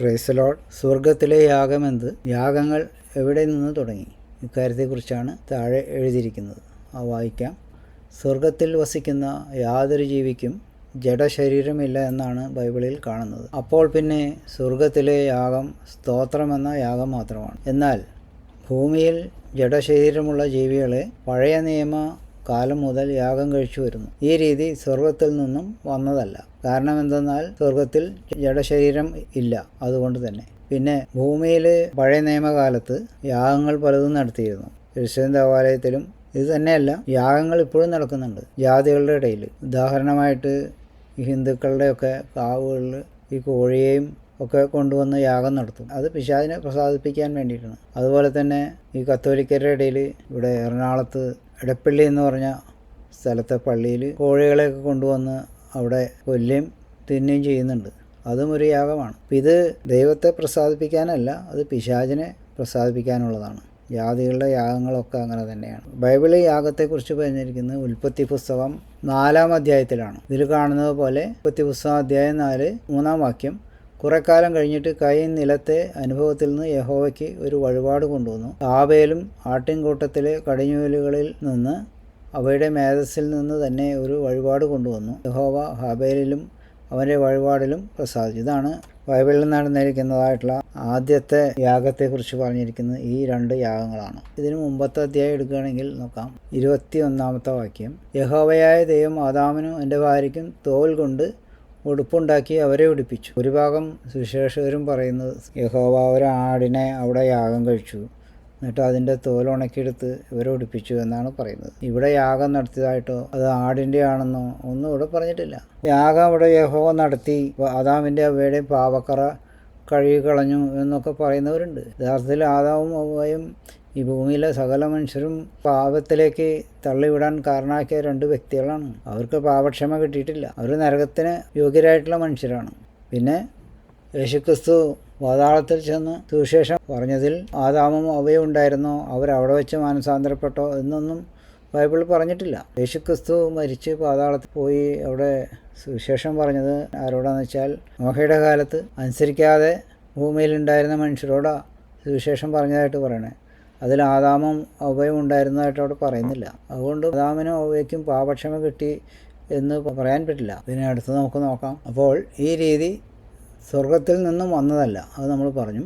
ക്രൈസലോഡ് സ്വർഗത്തിലെ യാഗമെന്ത് യാഗങ്ങൾ എവിടെ നിന്ന് തുടങ്ങി? ഇക്കാര്യത്തെക്കുറിച്ചാണ് താഴെ എഴുതിയിരിക്കുന്നത്. ആ വായിക്കാം. സ്വർഗത്തിൽ വസിക്കുന്ന യാതൊരു ജീവിക്കും ജഡശരീരമില്ല എന്നാണ് ബൈബിളിൽ കാണുന്നത്. അപ്പോൾ പിന്നെ സ്വർഗത്തിലെ യാഗം സ്തോത്രമെന്ന യാഗം മാത്രമാണ്. എന്നാൽ ഭൂമിയിൽ ജഡശരീരമുള്ള ജീവികളെ പഴയ നിയമ കാലം മുതൽ യാഗം കഴിച്ചു വരുന്നു. ഈ രീതി സ്വർഗത്തിൽ നിന്നും വന്നതല്ല. കാരണം എന്തെന്നാൽ സ്വർഗത്തിൽ ജഡശരീരം ഇല്ല. അതുകൊണ്ട് തന്നെ. പിന്നെ ഭൂമിയിൽ പഴയ നിയമകാലത്ത് യാഗങ്ങൾ പലതും നടത്തിയിരുന്നു. ക്രിസ്ത്യൻ ദേവാലയത്തിലും ഇത് തന്നെയല്ല. യാഗങ്ങൾ ഇപ്പോഴും നടക്കുന്നുണ്ട്. ജാതികളുടെ ഇടയിൽ. ഉദാഹരണമായിട്ട് ഈ ഹിന്ദുക്കളുടെയൊക്കെ കാവുകളിൽ ഈ കോഴിയെയും ഒക്കെ കൊണ്ടുവന്ന് യാഗം നടത്തും. അത് പിശാദിനെ പ്രസാദിപ്പിക്കാൻ വേണ്ടിയിട്ടാണ്. അതുപോലെ തന്നെ ഈ കത്തോലിക്കരുടെ ഇടയിൽ ഇവിടെ എറണാകുളത്ത് എടപ്പള്ളി എന്ന് പറഞ്ഞ സ്ഥലത്തെ പള്ളിയിൽ കോഴികളെയൊക്കെ കൊണ്ടുവന്ന് അവിടെ കൊല്ലുകയും തിന്നുകയും ചെയ്യുന്നുണ്ട്. അതും ഒരു യാഗമാണ്. ഇത് ദൈവത്തെ പ്രസാദിപ്പിക്കാനല്ല അത് പിശാചിനെ പ്രസാദിപ്പിക്കാനുള്ളതാണ്. ജാതികളുടെ യാഗങ്ങളൊക്കെ അങ്ങനെ തന്നെയാണ്. ബൈബിളിൽ യാഗത്തെക്കുറിച്ച് പറഞ്ഞിരിക്കുന്നത് ഉൽപ്പത്തി പുസ്തകം നാലാം അധ്യായത്തിലാണ്. ഇതിൽ കാണുന്നത് പോലെ ഉൽപ്പത്തി പുസ്തകം അധ്യായം നാല് മൂന്നാം വാക്യം കുറെ കാലം കഴിഞ്ഞിട്ട് കൈൻ നിലത്തെ അനുഭവത്തിൽ നിന്ന് യഹോവയ്ക്ക് ഒരു വഴിപാട് കൊണ്ടുവന്നു. ആബേലും ആട്ടിൻകൂട്ടത്തിലെ കടിഞ്ഞൂലുകളിൽ നിന്ന് അവയുടെ മേധസ്സിൽ നിന്ന് തന്നെ ഒരു വഴിപാട് കൊണ്ടുവന്നു. യഹോവ ഹാബേലിലും അവന്റെ വഴിപാടിലും പ്രസാദിച്ചു. ഇതാണ് ബൈബിളിൽ നടന്നിരിക്കുന്നതായിട്ടുള്ള ആദ്യത്തെ യാഗത്തെക്കുറിച്ച് പറഞ്ഞിരിക്കുന്നത് ഈ രണ്ട് യാഗങ്ങളാണ്. ഇതിന് മുമ്പത്തെ അധ്യായം എടുക്കുകയാണെങ്കിൽ നോക്കാം. ഇരുപത്തി ഒന്നാമത്തെ വാക്യം. യഹോവയായ ദൈവം ആദാമിനും എന്റെ ഭാര്യയ്ക്കും തോൽ കൊണ്ട് ഉടുപ്പുണ്ടാക്കി അവരെ ഉടുപ്പിച്ചു. ഒരു ഭാഗം സുവിശേഷകരും പറയുന്നത് യഹോവ ഒരു ആടിനെ അവിടെ യാഗം കഴിച്ചു. എന്നിട്ട് അതിന്റെ തോൽ ഉണക്കിയെടുത്ത് ഇവരെ ഉടുപ്പിച്ചു എന്നാണ് പറയുന്നത്. ഇവിടെ യാഗം നടത്തിയതായിട്ടോ? അത് ആടിന്റെ ആണെന്നോ ഒന്നും ഇവിടെ പറഞ്ഞിട്ടില്ല. യാഗം അവിടെ യഹോവ നടത്തി. ആദാമിന്റെ അവയുടെയും പാവക്കറ കഴുകി കളഞ്ഞു എന്നൊക്കെ പറയുന്നവരുണ്ട്. യഥാർത്ഥത്തിൽ ആദാവും അവയും ഈ ഭൂമിയിലെ സകല മനുഷ്യരും പാപത്തിലേക്ക് തള്ളിവിടാൻ കാരണമാക്കിയ രണ്ട് വ്യക്തികളാണ്. അവർക്ക് പാപക്ഷമ കിട്ടിയിട്ടില്ല. അവർ നരകത്തിന് യോഗ്യരായിട്ടുള്ള മനുഷ്യരാണ്. പിന്നെ യേശുക്രിസ്തു പാതാളത്തിൽ ചെന്ന് സുവിശേഷം പറഞ്ഞതിൽ ആദാമും അവയും ഉണ്ടായിരുന്നോ? അവരവിടെ വെച്ച് മാനസാന്തരപ്പെട്ടോ എന്നൊന്നും ബൈബിളിൽ പറഞ്ഞിട്ടില്ല. യേശുക്രിസ്തു മരിച്ച് പാതാളത്തിൽ പോയി അവിടെ സുവിശേഷം പറഞ്ഞത് ആരോടാന്ന് വെച്ചാൽ നോഹയുടെ കാലത്ത് അനുസരിക്കാതെ ഭൂമിയിലുണ്ടായിരുന്ന മനുഷ്യരോടാ സുവിശേഷം പറഞ്ഞതായിട്ട് പറയണേ. അതിൽ ആദാമും അവയും ഉണ്ടായിരുന്നതായിട്ട് അവിടെ പറയുന്നില്ല. അതുകൊണ്ട് ആദാമിനും അവയ്ക്കും പാപക്ഷമ കിട്ടി എന്ന് പറയാൻ പറ്റില്ല. പിന്നെ അടുത്ത് നമുക്ക് നോക്കാം. അപ്പോൾ ഈ രീതി സ്വർഗത്തിൽ നിന്നും വന്നതല്ല. അത് നമ്മൾ പറഞ്ഞു.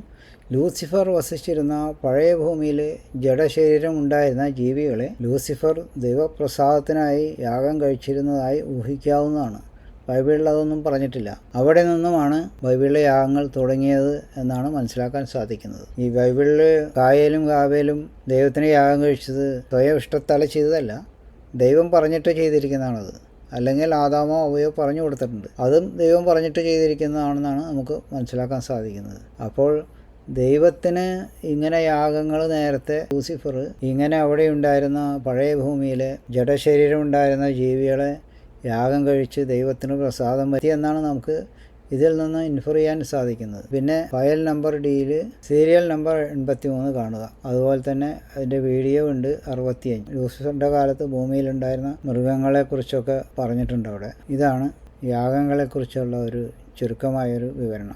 ലൂസിഫർ വസിച്ചിരുന്ന പഴയ ഭൂമിയിലെ ജഡശരീരം ഉണ്ടായിരുന്ന ജീവികളെ ലൂസിഫർ ദൈവപ്രസാദത്തിനായി യാഗം കഴിച്ചിരുന്നതായി ഊഹിക്കാവുന്നതാണ്. ബൈബിളിൽ അതൊന്നും പറഞ്ഞിട്ടില്ല. അവിടെ നിന്നുമാണ് ബൈബിളിലെ യാഗങ്ങൾ തുടങ്ങിയത് എന്നാണ് മനസ്സിലാക്കാൻ സാധിക്കുന്നത്. ഈ ബൈബിളിൽ കായലും കാവേലും ദൈവത്തിന് യാഗം കഴിച്ചത് സ്വയം ഇഷ്ടത്താലെ ചെയ്തതല്ല. ദൈവം പറഞ്ഞിട്ട് ചെയ്തിരിക്കുന്നതാണത്. അല്ലെങ്കിൽ ആദാമോ അവയോ പറഞ്ഞു കൊടുത്തിട്ടുണ്ട്. അതും ദൈവം പറഞ്ഞിട്ട് ചെയ്തിരിക്കുന്നതാണെന്നാണ് നമുക്ക് മനസ്സിലാക്കാൻ സാധിക്കുന്നത്. അപ്പോൾ ദൈവത്തിന് ഇങ്ങനെ യാഗങ്ങൾ നേരത്തെ ലൂസിഫർ ഇങ്ങനെ അവിടെ ഉണ്ടായിരുന്ന പഴയ ഭൂമിയിലെ ജഡശരീരം ഉണ്ടായിരുന്ന ജീവികളെ യാഗം കഴിച്ച് ദൈവത്തിന് പ്രസാദം പറ്റി എന്നാണ് നമുക്ക് ഇതിൽ നിന്ന് ഇൻഫർ ചെയ്യാൻ സാധിക്കുന്നത്. പിന്നെ ഫയൽ നമ്പർ ഡിയിൽ സീരിയൽ നമ്പർ എൺപത്തി മൂന്ന് കാണുക. അതുപോലെ തന്നെ അതിന്റെ വീഡിയോ ഉണ്ട് അറുപത്തിയഞ്ച്. ലൂസിഫറിന്റെ കാലത്ത് ഭൂമിയിലുണ്ടായിരുന്ന മൃഗങ്ങളെക്കുറിച്ചൊക്കെ പറഞ്ഞിട്ടുണ്ട് അവിടെ. ഇതാണ് യാഗങ്ങളെക്കുറിച്ചുള്ള ഒരു ചുരുക്കമായൊരു വിവരണം.